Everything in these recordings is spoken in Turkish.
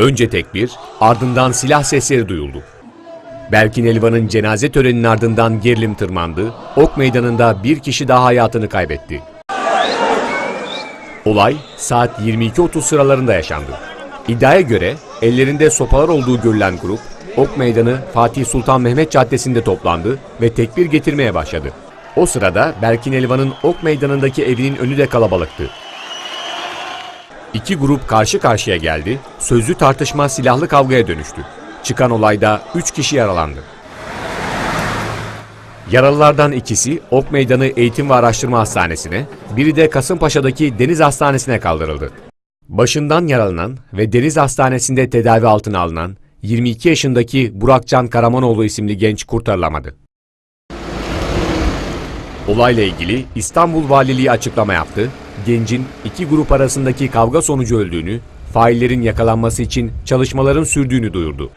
Önce tekbir, ardından silah sesleri duyuldu. Berkin Elvan'ın cenaze töreninin ardından gerilim tırmandı, ok meydanında bir kişi daha hayatını kaybetti. Olay saat 22.30 sıralarında yaşandı. İddiaya göre ellerinde sopalar olduğu görülen grup, Ok Meydanı Fatih Sultan Mehmet Caddesi'nde toplandı ve tekbir getirmeye başladı. O sırada Berkin Elvan'ın Ok Meydanı'ndaki evinin önü de kalabalıktı. İki grup karşı karşıya geldi, sözlü tartışma silahlı kavgaya dönüştü. Çıkan olayda üç kişi yaralandı. Yaralılardan ikisi Ok Meydanı Eğitim ve Araştırma Hastanesi'ne, biri de Kasımpaşa'daki Deniz Hastanesi'ne kaldırıldı. Başından yaralanan ve Deniz Hastanesi'nde tedavi altına alınan 22 yaşındaki Burakcan Karamanoğlu isimli genç kurtarılamadı. Olayla ilgili İstanbul Valiliği açıklama yaptı. Gencin iki grup arasındaki kavga sonucu öldüğünü, faillerin yakalanması için çalışmaların sürdüğünü duyurdu.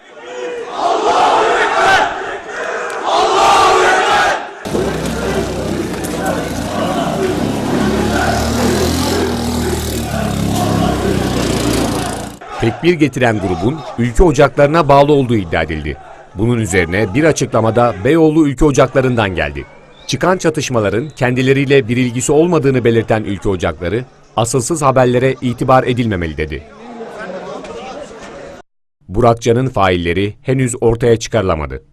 Tekbir getiren grubun ülke ocaklarına bağlı olduğu iddia edildi. Bunun üzerine bir açıklamada Beyoğlu ülke ocaklarından geldi. Çıkan çatışmaların kendileriyle bir ilgisi olmadığını belirten ülke ocakları, asılsız haberlere itibar edilmemeli dedi. Burakcan'ın failleri henüz ortaya çıkarılamadı.